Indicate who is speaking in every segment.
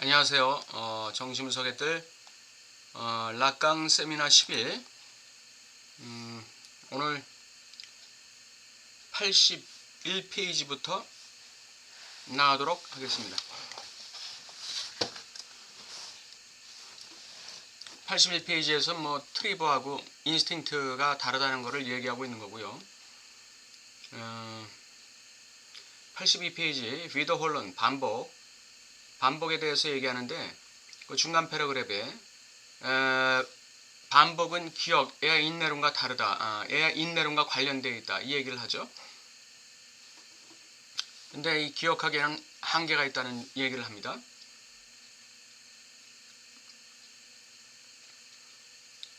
Speaker 1: 안녕하세요. 어, 정심석의들 어, 락강 세미나 10일 음, 오늘 81페이지부터 나가도록 하겠습니다. 81페이지에서 뭐 트리버하고 인스팅트가 다르다는 것을 얘기하고 있는 거고요. 어, 82페이지 위더 홀런 반복 반복에 대해서 얘기하는데 그 중간 패러그랩에 에, 반복은 기억, 에야 인내론과 다르다. 아, 에야 인내론과 관련되어 있다. 이 얘기를 하죠. 근데 이 기억하기에는 한계가 있다는 얘기를 합니다.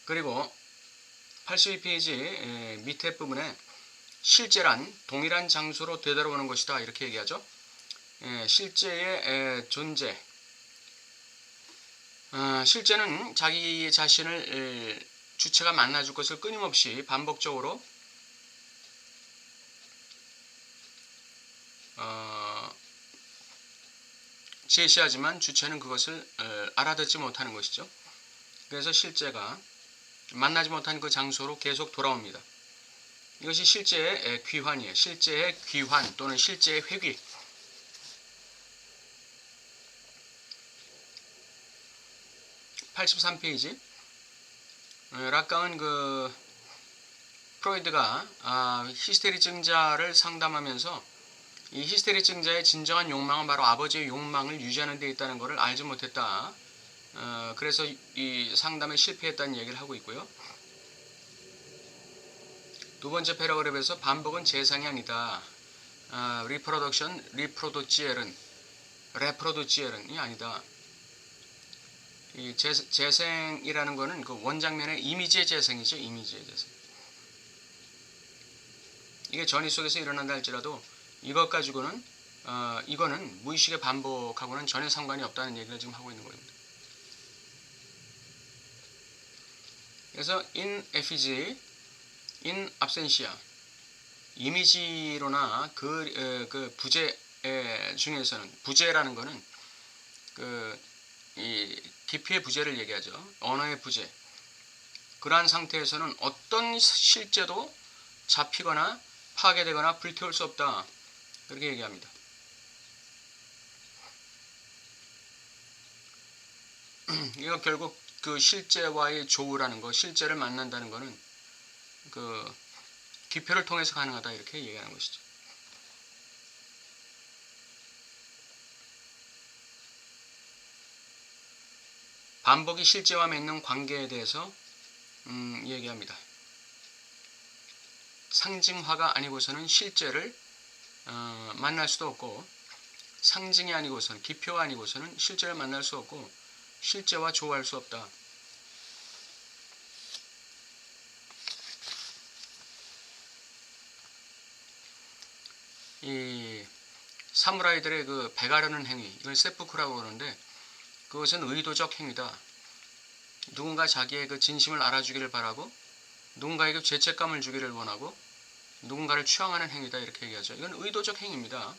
Speaker 1: 그리고 82페이지 밑에 부분에 실제란 동일한 장소로 되돌아오는 것이다. 이렇게 얘기하죠. 예, 실제의 에, 존재. 어, 실제는 자기 자신을 에, 주체가 만나줄 것을 끊임없이 반복적으로 어, 제시하지만 주체는 그것을 에, 알아듣지 못하는 것이죠. 그래서 실제가 만나지 못한 그 장소로 계속 돌아옵니다. 이것이 실제의 에, 귀환이에요. 실제의 귀환 또는 실제의 회귀. 83페이지 락강은 그 프로이드가 아, 히스테리 증자를 상담하면서 이 히스테리 증자의 진정한 욕망은 바로 아버지의 욕망을 유지하는 데 있다는 것을 알지 못했다. 어, 그래서 이 상담에 실패했다는 얘기를 하고 있고요. 두 번째 패러그랩에서 반복은 재상이 아니다. 아, 리프로덕션, 리프로도치엘은 레프로도치엘은이 아니다. 이 재, 재생이라는 거는 그 원장면의 이미지의 재생이죠. 이미지의 재생. 이게 전이 속에서 일어난다 할지라도 이것 가지고는 어, 이거는 무의식의 반복하고는 전혀 상관이 없다는 얘기를 지금 하고 있는 겁니다. 그래서 in effigy, in absentia 이미지로나 그, 에, 그 부재 에, 중에서는 부재라는 거는 그 이 기피의 부재를 얘기하죠. 언어의 부재. 그러한 상태에서는 어떤 실제도 잡히거나 파괴되거나 불태울 수 없다. 그렇게 얘기합니다. 이거 결국 그 실제와의 조우라는 거, 실제를 만난다는 거는 그 기표를 통해서 가능하다 이렇게 얘기하는 것이죠. 반복이 실제와 맺는 관계에 대해서 음, 얘기합니다. 상징화가 아니고서는 실제를 어, 만날 수도 없고 상징이 아니고서는 기표가 아니고서는 실제를 만날 수 없고 실제와 조화할 수 없다. 이 사무라이들의 그 배가르는 행위 이걸 세프쿠라고 그러는데 그것은 의도적 행위다. 누군가 자기의 그 진심을 알아주기를 바라고 누군가에게 죄책감을 주기를 원하고 누군가를 추앙하는 행위다 이렇게 얘기하죠. 이건 의도적 행위입니다.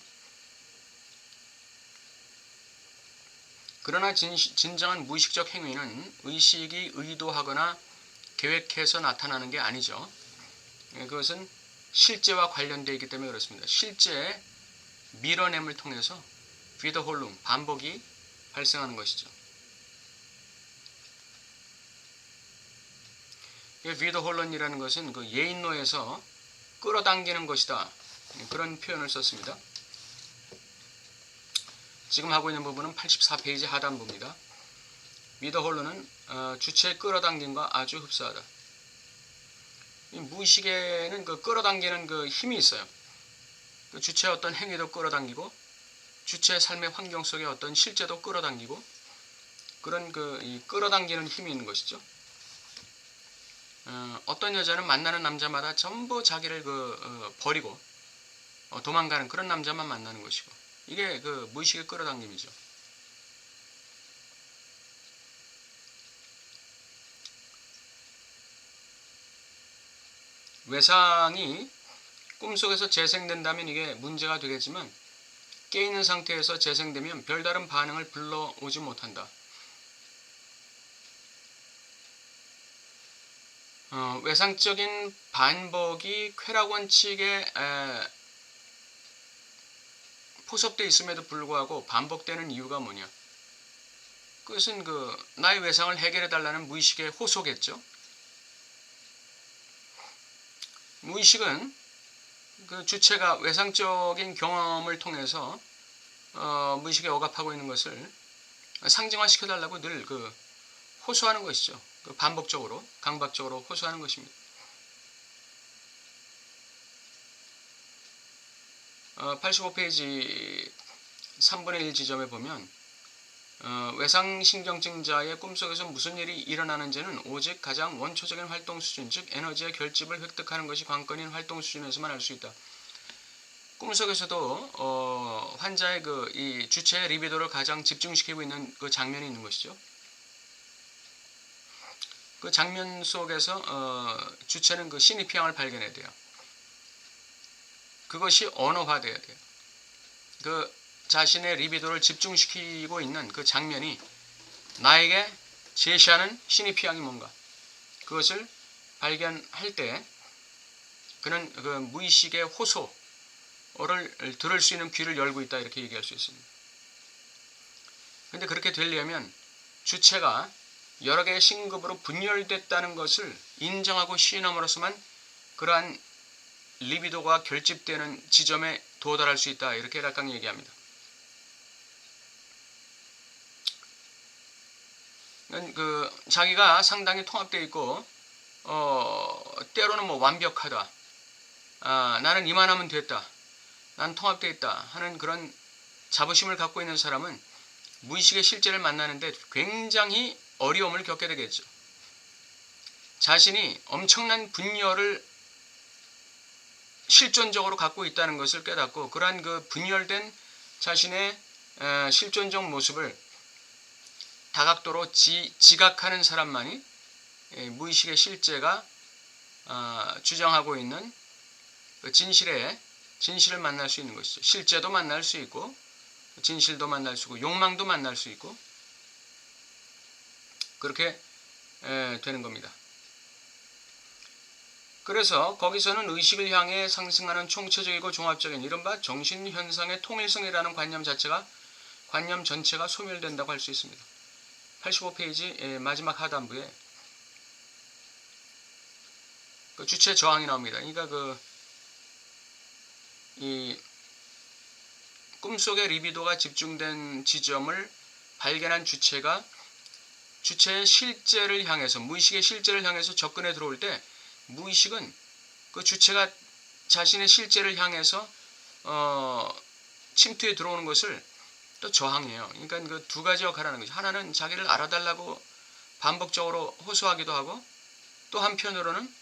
Speaker 1: 그러나 진, 진정한 무의식적 행위는 의식이 의도하거나 계획해서 나타나는 게 아니죠. 예, 그것은 실제와 관련되어 있기 때문에 그렇습니다. 실제 밀어냄을 통해서 비더 홀룸 반복이 발생하는 것이죠. 비더 홀런이라는 것은 그 예인노에서 끌어당기는 것이다. 그런 표현을 썼습니다. 지금 하고 있는 부분은 84페이지 하단부입니다. 미더 홀런은 어, 주체의 끌어당김과 아주 흡사하다. 무의식에는 그 끌어당기는 그 힘이 있어요. 그 주체의 어떤 행위도 끌어당기고 주체의 삶의 환경 속에 어떤 실제도 끌어당기고 그런 그 끌어당기는 힘이 있는 것이죠. 어, 떤 여자는 만나는 남자마다 전부 자기를 그 어, 버리고 어, 도망가는 그런 남자만 만나는 것이고 이게 그 무의식의 끌어당김이죠. 외상이 꿈속에서 재생된다면 이게 문제가 되겠지만 깨 있는 상태에서 재생되면 별다른 반응을 불러오지 못한다. 어, 외상적인 반복이 쾌락 원칙에 에, 포섭되어 있음에도 불구하고 반복되는 이유가 뭐냐? 그것은 그 나의 외상을 해결해 달라는 무의식의 호소겠죠. 무의식은 그 주체가 외상적인 경험을 통해서 어, 무의식에 억압하고 있는 것을 상징화시켜 달라고 늘 그 호소하는 것이죠. 그 반복적으로 강박적으로 호소하는 것입니다. 어, 85페이지 3분의 1 지점에 보면 어, 외상신경증자의 꿈속에서 무슨 일이 일어나는지는 오직 가장 원초적인 활동 수준, 즉 에너지의 결집을 획득하는 것이 관건인 활동 수준에서만 알 수 있다. 꿈속에서도 어, 환자의 그 이 주체의 리비도를 가장 집중시키고 있는 그 장면이 있는 것이죠. 그 장면 속에서 어, 주체는 그 신입 피향을 발견해야 돼요. 그것이 언어화돼야 돼요. 그 자신의 리비도를 집중시키고 있는 그 장면이 나에게 제시하는 신입피향이 뭔가 그것을 발견할 때 그는 그 무의식의 호소를 들을 수 있는 귀를 열고 있다 이렇게 얘기할 수 있습니다. 근데 그렇게 되려면 주체가 여러 개의 신급으로 분열됐다는 것을 인정하고 시인함으로써만 그러한 리비도가 결집되는 지점에 도달할 수 있다 이렇게 락강이 얘기합니다. 그 자기가 상당히 통합되어 있고 어, 때로는 뭐 완벽하다. 아, 나는 이만하면 됐다. 난 통합되어 있다 하는 그런 자부심을 갖고 있는 사람은 무의식의 실제를 만나는데 굉장히 어려움을 겪게 되겠죠. 자신이 엄청난 분열을 실존적으로 갖고 있다는 것을 깨닫고 그러한 그 분열된 자신의 실존적 모습을 다각도로 지, 지각하는 사람만이 무의식의 실제가 어, 주장하고 있는 그 진실의 진실을 만날 수 있는 것이죠. 실제도 만날 수 있고 진실도 만날 수 있고 욕망도 만날 수 있고 그렇게 되는 겁니다. 그래서 거기서는 의식을 향해 상승하는 총체적이고 종합적인 이른바 정신현상의 통일성이라는 관념 자체가 관념 전체가 소멸된다고 할 수 있습니다. 85페이지 마지막 하단부에 그 주체 저항이 나옵니다. 그러니까 그 이 꿈속의 리비도가 집중된 지점을 발견한 주체가 주체의 실제를 향해서 무의식의 실제를 향해서 접근해 들어올 때 무의식은 그 주체가 자신의 실제를 향해서 어, 침투해 들어오는 것을 또 저항해요. 그러니까 그 두 가지 역할을 하는 거죠. 하나는 자기를 알아달라고 반복적으로 호소하기도 하고 또 한편으로는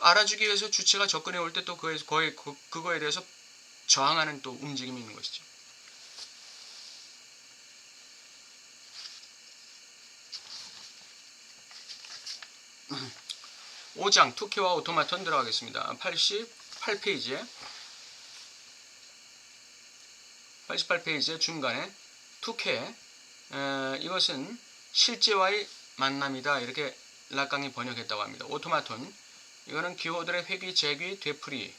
Speaker 1: 알아주기 위해서 주체가 접근해 올 때 또 그거에, 그거에, 그거에 대해서 저항하는 또 움직임이 있는 것이죠. 5장 투키와 오토마톤 들어가겠습니다. 88페이지에 88페이지의 중간에 투케 에, 이것은 실제와의 만남이다 이렇게 락강이 번역했다고 합니다. 오토마톤 이거는 기호들의 회귀, 재귀, 되풀이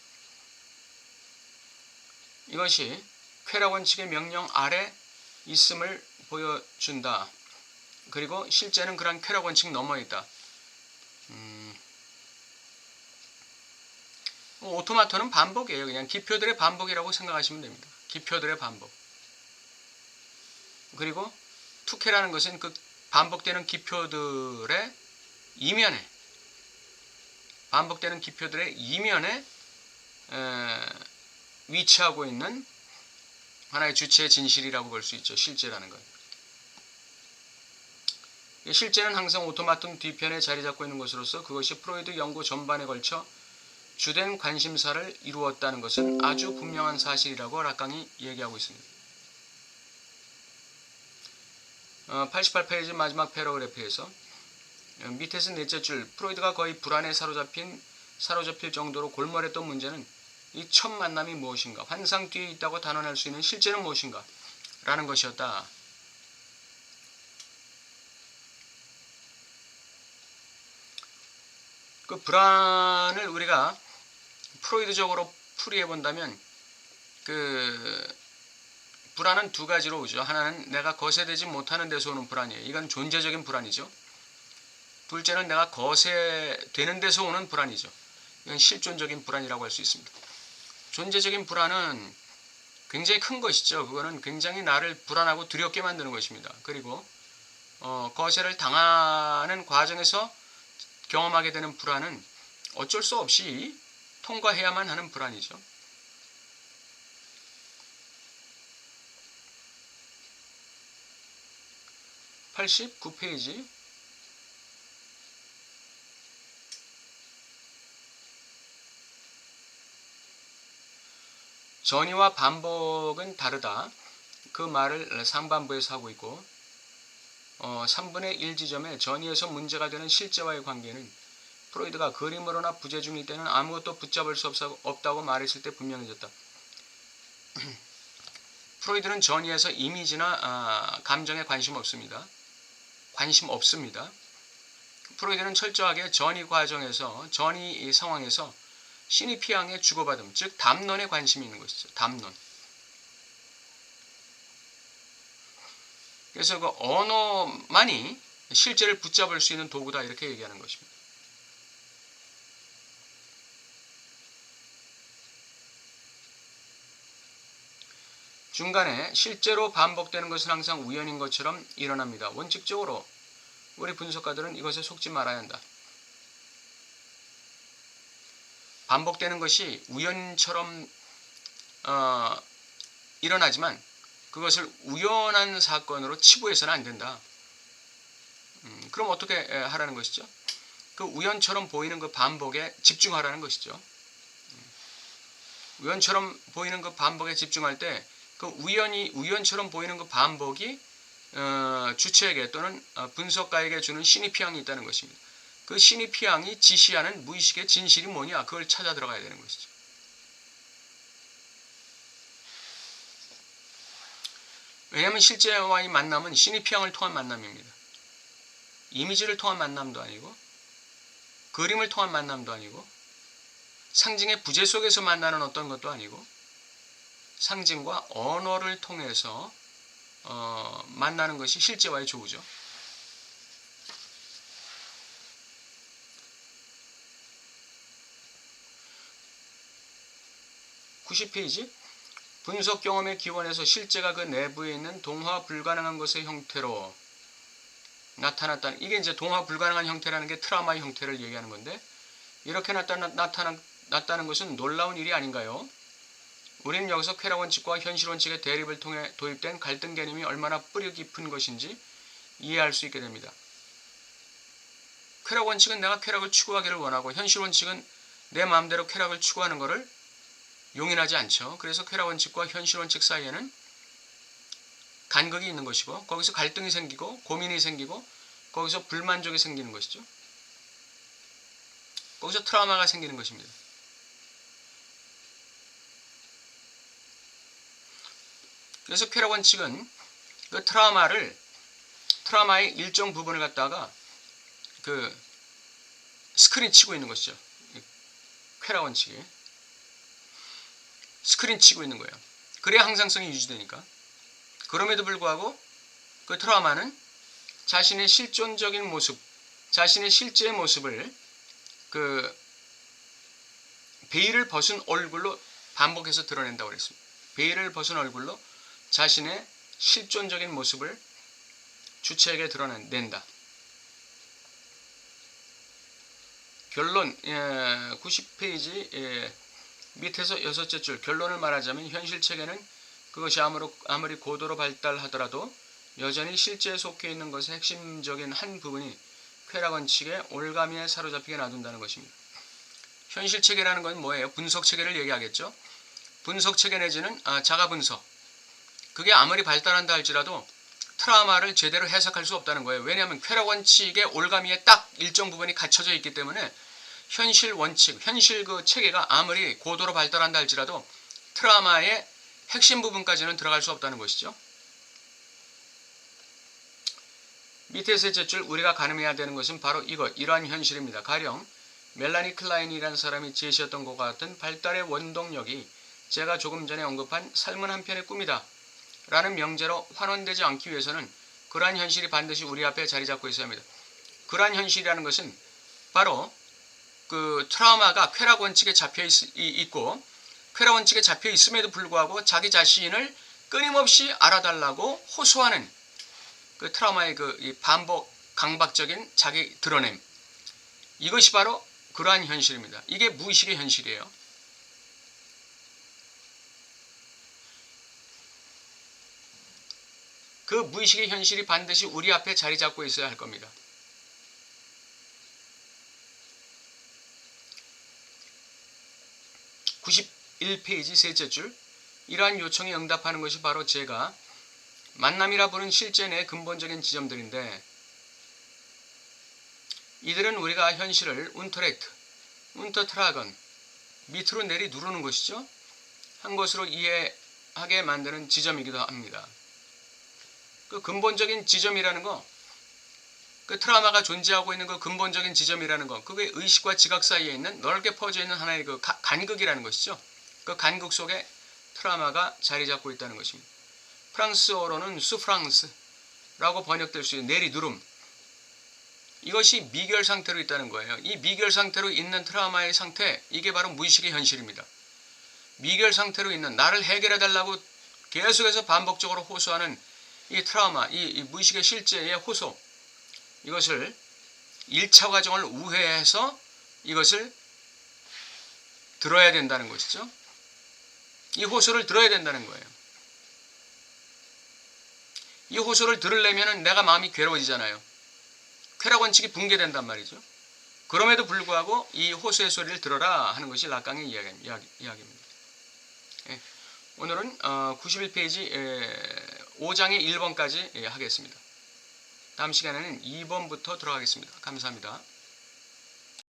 Speaker 1: 이것이 쾌락 원칙의 명령 아래 있음을 보여준다. 그리고 실제는 그런 쾌락 원칙 넘어 있다. 음, 오토마토는 반복이에요. 그냥 기표들의 반복이라고 생각하시면 됩니다. 기표들의 반복. 그리고 투케라는 것은 그 반복되는 기표들의 이면에 반복되는 기표들의 이면에 에, 위치하고 있는 하나의 주체의 진실이라고 볼 수 있죠. 실제라는 것. 실제는 항상 오토마톤 뒤편에 자리 잡고 있는 것으로서 그것이 프로이드 연구 전반에 걸쳐 주된 관심사를 이루었다는 것은 아주 분명한 사실이라고 락강이 얘기하고 있습니다. 어, 88페이지 마지막 패러그래프에서 밑에서 넷째 줄 프로이드가 거의 불안에 사로잡힌 사로잡힐 정도로 골몰했던 문제는 이 첫 만남이 무엇인가? 환상 뒤에 있다고 단언할 수 있는 실제는 무엇인가? 라는 것이었다. 그 불안을 우리가 프로이드적으로 풀이해 본다면 그 불안은 두 가지로 오죠. 하나는 내가 거세되지 못하는 데서 오는 불안이에요. 이건 존재적인 불안이죠. 둘째는 내가 거세되는 데서 오는 불안이죠. 이건 실존적인 불안이라고 할 수 있습니다. 존재적인 불안은 굉장히 큰 것이죠. 그거는 굉장히 나를 불안하고 두렵게 만드는 것입니다. 그리고 어, 거세를 당하는 과정에서 경험하게 되는 불안은 어쩔 수 없이 통과해야만 하는 불안이죠. (89 페이지) 전이와 반복은 다르다. 그 말을 상반부에서 하고 있고 어, 3분의 1 지점에 전이에서 문제가 되는 실제와의 관계는 프로이드가 그림으로나 부재 중일 때는 아무것도 붙잡을 수 없다고 말했을 때 분명해졌다. 프로이드는 전이에서 이미지나 아, 감정에 관심 없습니다. 관심 없습니다. 프로이드는 철저하게 전이 과정에서 전이 상황에서 피양의 주고받음, 즉 담론에 관심이 있는 것이죠. 담론. 그래서 그 언어만이 실제를 붙잡을 수 있는 도구다 이렇게 얘기하는 것입니다. 중간에 실제로 반복되는 것은 항상 우연인 것처럼 일어납니다. 원칙적으로 우리 분석가들은 이것에 속지 말아야 한다. 반복되는 것이 우연처럼 어, 일어나지만 그것을 우연한 사건으로 치부해서는 안 된다. 음, 그럼 어떻게 하라는 것이죠? 그 우연처럼 보이는 그 반복에 집중하라는 것이죠. 음, 우연처럼 보이는 그 반복에 집중할 때 그 우연이 우연처럼 보이는 그 반복이 어, 주체에게 또는 어, 분석가에게 주는 신의 피향이 있다는 것입니다. 그 신의 피향이 지시하는 무의식의 진실이 뭐냐 그걸 찾아 들어가야 되는 것이죠. 왜냐하면 실제와의 만남은 신의 피향을 통한 만남입니다. 이미지를 통한 만남도 아니고 그림을 통한 만남도 아니고 상징의 부재 속에서 만나는 어떤 것도 아니고 상징과 언어를 통해서 어, 만나는 것이 실제와의 조우죠. (90 페이지) 분석 경험의 기원에서 실제가 그 내부에 있는 동화 불가능한 것의 형태로 나타났다. 이게 이제 동화 불가능한 형태라는 게 트라우마의 형태를 얘기하는 건데 이렇게 나타나, 나타났다는 것은 놀라운 일이 아닌가요? 우리는 여기서 쾌락 원칙과 현실 원칙의 대립을 통해 도입된 갈등 개념이 얼마나 뿌리 깊은 것인지 이해할 수 있게 됩니다. 쾌락 원칙은 내가 쾌락을 추구하기를 원하고 현실 원칙은 내 마음대로 쾌락을 추구하는 것을 용인하지 않죠. 그래서 쾌락 원칙과 현실 원칙 사이에는 간극이 있는 것이고 거기서 갈등이 생기고 고민이 생기고 거기서 불만족이 생기는 것이죠. 거기서 트라우마가 생기는 것입니다. 그래서 쾌락 원칙은 그 트라우마를 트라우마의 일정 부분을 갖다가 그 스크린 치고 있는 것이죠. 쾌락 원칙이 스크린 치고 있는 거예요. 그래야 항상성이 유지되니까. 그럼에도 불구하고 그 트라우마는 자신의 실존적인 모습, 자신의 실제 모습을 그 베일을 벗은 얼굴로 반복해서 드러낸다고 그랬습니다. 베일을 벗은 얼굴로 자신의 실존적인 모습을 주체에게 드러낸다. 결론 90페이지 예, 밑에서 여섯째 줄 결론을 말하자면 현실 체계는 그것이 아무리 고도로 발달하더라도 여전히 실제에 속해 있는 것의 핵심적인 한 부분이 쾌락 원칙의 올가미에 사로잡히게 놔둔다는 것입니다. 현실 체계라는 건 뭐예요? 분석 체계를 얘기하겠죠. 분석 체계 내지는 아, 자가 분석. 그게 아무리 발달한다 할지라도 트라우마를 제대로 해석할 수 없다는 거예요. 왜냐하면 쾌락 원칙의 올가미에 딱 일정 부분이 갖춰져 있기 때문에 현실 원칙, 현실 그 체계가 아무리 고도로 발달한다 할지라도 트라우마의 핵심 부분까지는 들어갈 수 없다는 것이죠. 밑에 셋째 줄 우리가 가늠해야 되는 것은 바로 이것, 이러한 현실입니다. 가령 멜라니 클라인이라는 사람이 제시했던 것과 같은 발달의 원동력이 제가 조금 전에 언급한 삶은 한편의 꿈이다. 라는 명제로 환원되지 않기 위해서는 그러한 현실이 반드시 우리 앞에 자리 잡고 있어야 합니다. 그러한 현실이라는 것은 바로 그 트라우마가 쾌락 원칙에 잡혀 있, 있고 쾌락 원칙에 잡혀 있음에도 불구하고 자기 자신을 끊임없이 알아달라고 호소하는 그 트라우마의 그이 반복 강박적인 자기 드러냄 이것이 바로 그러한 현실입니다. 이게 무의식의 현실이에요. 그 무의식의 현실이 반드시 우리 앞에 자리 잡고 있어야 할 겁니다. (91페이지) 셋째 줄 이러한 요청에 응답하는 것이 바로 제가 만남이라 부른 실제 내 근본적인 지점들인데 이들은 우리가 현실을 운터렉트, 운터트라건 밑으로 내리 누르는 것이죠. 한 것으로 이해하게 만드는 지점이기도 합니다. 그 근본적인 지점이라는 거, 그 트라우마가 존재하고 있는 그 근본적인 지점이라는 거, 그게 의식과 지각 사이에 있는 넓게 퍼져 있는 하나의 그 가- 간극이라는 것이죠. 그 간극 속에 트라우마가 자리 잡고 있다는 것입니다. 프랑스어로는 수프랑스라고 번역될 수 있는 내리 누름. 이것이 미결 상태로 있다는 거예요. 이 미결 상태로 있는 트라우마의 상태, 이게 바로 무의식의 현실입니다. 미결 상태로 있는 나를 해결해 달라고 계속해서 반복적으로 호소하는 이 트라우마, 이, 이 무의식의 실제의 호소, 이것을 1차 과정을 우회해서 이것을 들어야 된다는 것이죠. 이 호소를 들어야 된다는 거예요. 이 호소를 들으려면 내가 마음이 괴로워지잖아요. 쾌락 원칙이 붕괴된단 말이죠. 그럼에도 불구하고 이 호소의 소리를 들어라 하는 것이 락강의 이야기, 이야기 입니다. 예, 오늘은 어, 91페이지 5장의 1번까지 예, 하겠습니다. 다음 시간에는 2번부터 들어가겠습니다. 감사합니다.